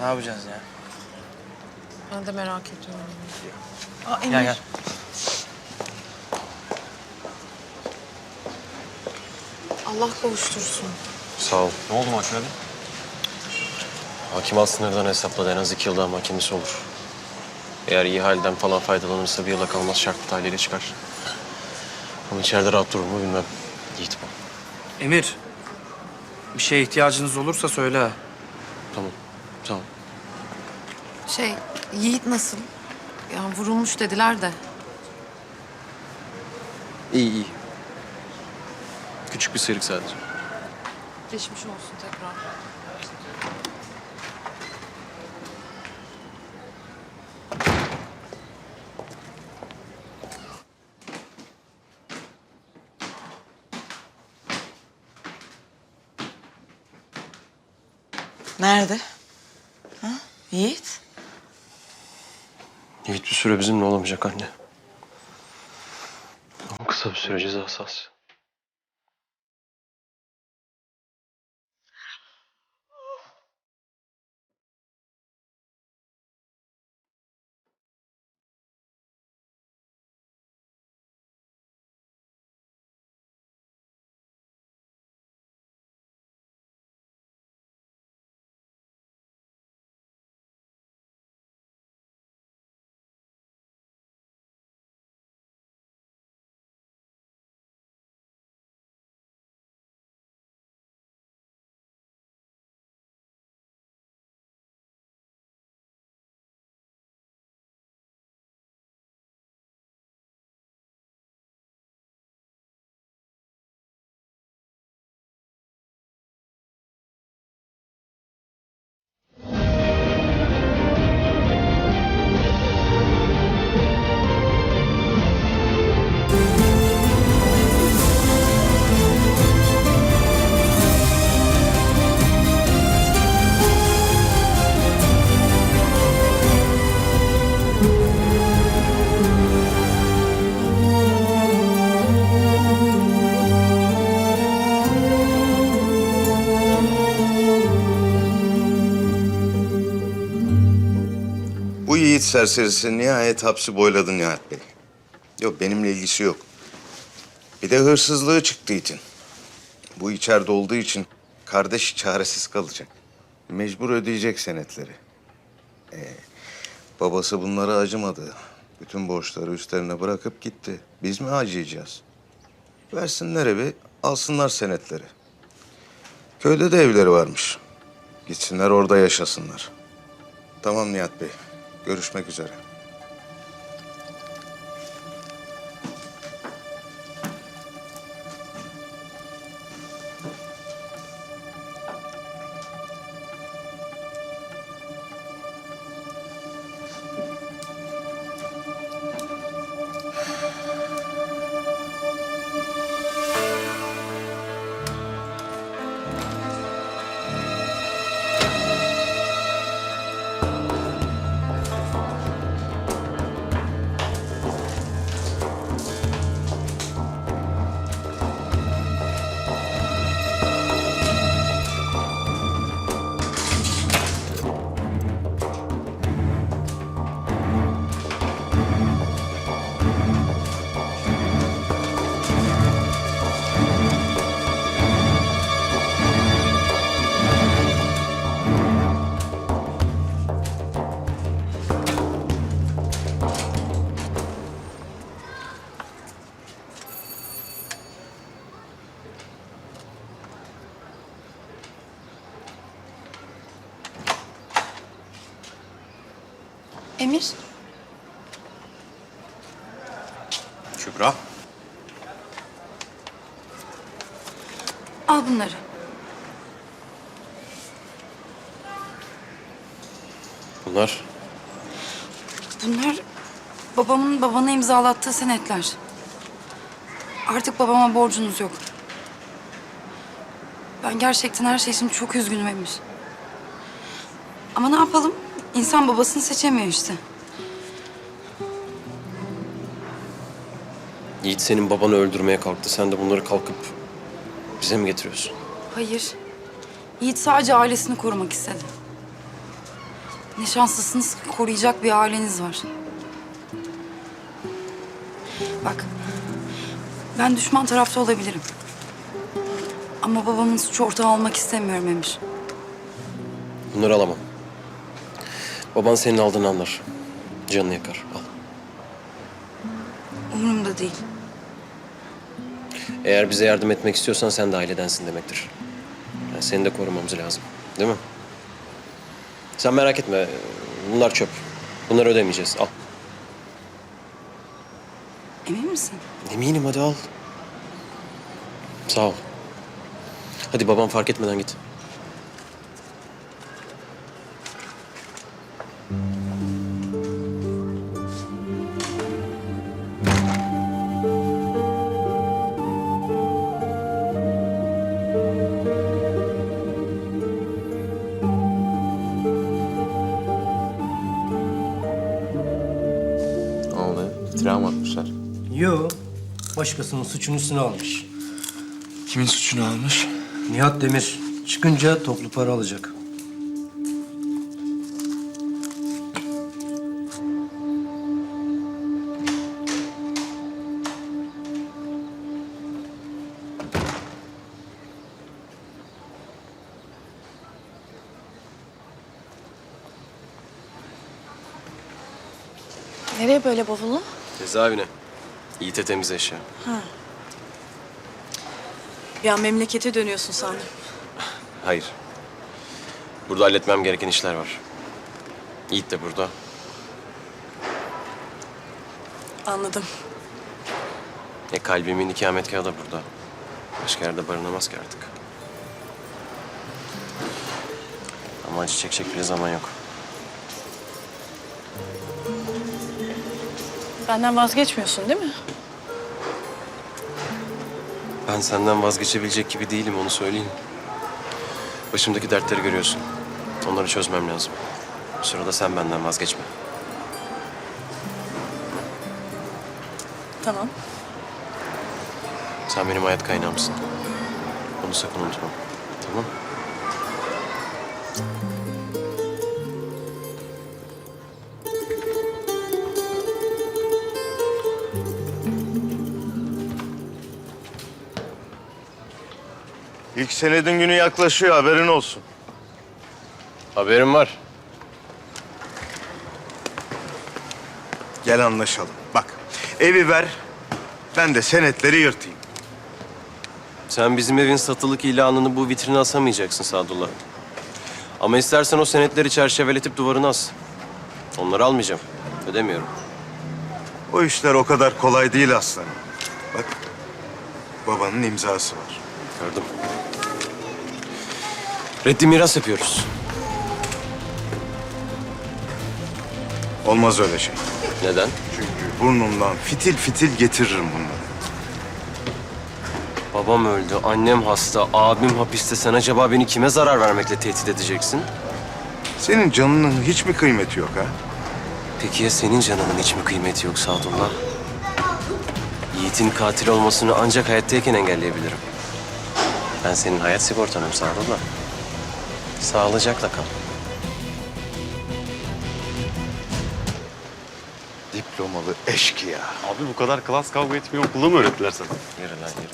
Ne yapacağız ya? Ben de merak ediyorum. Aa, Emir. Gel gel. Allah kavuştursun. Sağ ol. Ne oldu mahkemede? Hakim alt sınırdan hesapladı. En az iki yıl daha mahkemesi olur. Eğer iyi halden falan faydalanırsa bir yıla kalmaz şartlı tahliyle çıkar. Ama içeride rahat durur mu bilmem. Yiğit bu. Emir. Bir şeye ihtiyacınız olursa söyle. Tamam. Tamam. Şey, Yiğit nasıl? Yani vurulmuş dediler de. İyi iyi. Küçük bir sıyrık sadece. Geçmiş olsun tekrar. Nerede? Yiğit? Yiğit bir süre bizimle olamayacak anne. Ama kısa bir süre cezası az. Serserisi nihayet hapsi boyladı Nihat Bey. Yok benimle ilgisi yok. Bir de hırsızlığı çıktı itin. Bu içeride olduğu için kardeş çaresiz kalacak. Mecbur ödeyecek senetleri. Ee, babası bunlara acımadı. Bütün borçları üstlerine bırakıp gitti. Biz mi acıyacağız? Versinler evi, alsınlar senetleri. Köyde de evleri varmış. Gitsinler orada yaşasınlar. Tamam Nihat Bey. Görüşmek üzere. Emir, Kübra. al bunları. Bunlar Bunlar babamın babana imzalattığı senetler. Artık babama borcunuz yok. Ben gerçekten her şey için çok üzgünüm Emir. Ama ne yapalım? İnsan babasını seçemiyor işte. Yiğit senin babanı öldürmeye kalktı. Sen de bunları kalkıp bize mi getiriyorsun? Hayır. Yiğit sadece ailesini korumak istedi. Ne şanslısınız ki koruyacak bir aileniz var. Bak, ben düşman tarafta olabilirim. Ama babamın suç ortağı olmak istemiyorum Emir. Bunları alamam. Baban senin aldığını anlar. Canını yakar. Al. Umurumda değil. Eğer bize yardım etmek istiyorsan sen de ailedensin demektir. Yani seni de korumamız lazım. Değil mi? Sen merak etme. Bunlar çöp. Bunları ödemeyeceğiz. Al. Emin misin? Eminim hadi al. Sağ ol. Hadi babam fark etmeden git. Başkasının suçunu üstüne almış. Kimin suçunu almış? Nihat Demir çıkınca toplu para alacak. Nereye böyle bavulu? Cezaevine. Yiğit'e temiz eşya. Bir an memlekete dönüyorsun sandım. Hayır. Burada halletmem gereken işler var. Yiğit de burada. Anladım. E kalbimin ikametgahı da burada. Başka yerde barınamaz ki artık. Ama acı çekecek bile zaman yok. Benden vazgeçmiyorsun değil mi? Ben senden vazgeçebilecek gibi değilim onu söyleyeyim. Başımdaki dertleri görüyorsun. Onları çözmem lazım. Bu sırada sen benden vazgeçme. Tamam. Sen benim hayat kaynağımsın. Bunu sakın unutma. Tamam İlk senedin günü yaklaşıyor haberin olsun. Haberim var. Gel anlaşalım. Bak evi ver ben de senetleri yırtayım. Sen bizim evin satılık ilanını bu vitrine asamayacaksın Sadullah. Ama istersen o senetleri çerçeveletip duvarına as. Onları almayacağım. Ödemiyorum. O işler o kadar kolay değil aslanım. Bak babanın imzası var. Gördüm. Reddi miras yapıyoruz. Olmaz öyle şey. Neden? Çünkü burnumdan fitil fitil getiririm bunları. Babam öldü, annem hasta, abim hapiste. Sen acaba beni kime zarar vermekle tehdit edeceksin? Senin canının hiç mi kıymeti yok ha? Peki ya senin canının hiç mi kıymeti yok Sadullah? Yiğit'in katil olmasını ancak hayattayken engelleyebilirim. Ben senin hayat sigortanım Sadullah. Sağlıcakla kal. Diplomalı eşkıya. Abi bu kadar klas kavga etmeyi okulda mı öğrettiler sana? Yürü lan yürü.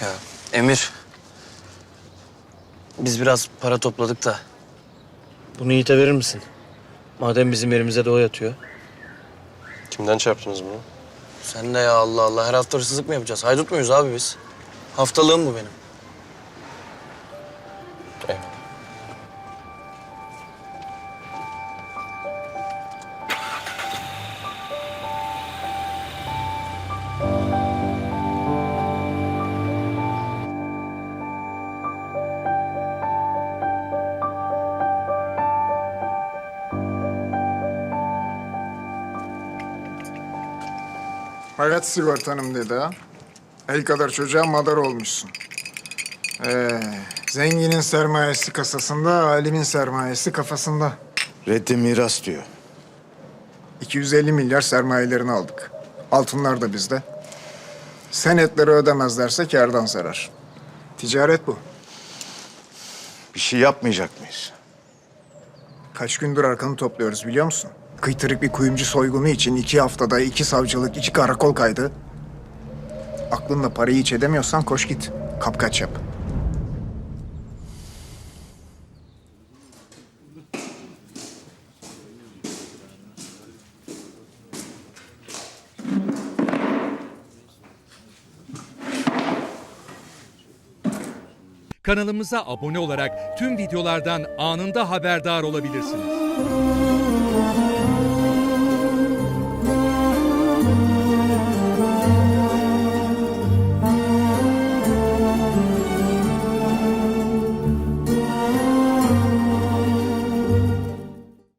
Ya Emir. Biz biraz para topladık da. Bunu Yiğit'e verir misin? Madem bizim yerimize de o yatıyor. Kimden çarptınız bunu? Sen de ya Allah Allah. Her hafta hırsızlık mı yapacağız? Haydut muyuz abi biz? Haftalığım bu benim. Hayat sigortanım dedi ha. El kadar çocuğa madar olmuşsun. Ee, zenginin sermayesi kasasında, alimin sermayesi kafasında. Reddi miras diyor. 250 milyar sermayelerini aldık. Altınlar da bizde. Senetleri ödemezlerse kârdan zarar. Ticaret bu. Bir şey yapmayacak mıyız? Kaç gündür arkanı topluyoruz biliyor musun? Kıytırık bir kuyumcu soygunu için iki haftada iki savcılık, iki karakol kaydı. Aklınla parayı hiç edemiyorsan koş git. Kapkaç yap. Kanalımıza abone olarak tüm videolardan anında haberdar olabilirsiniz.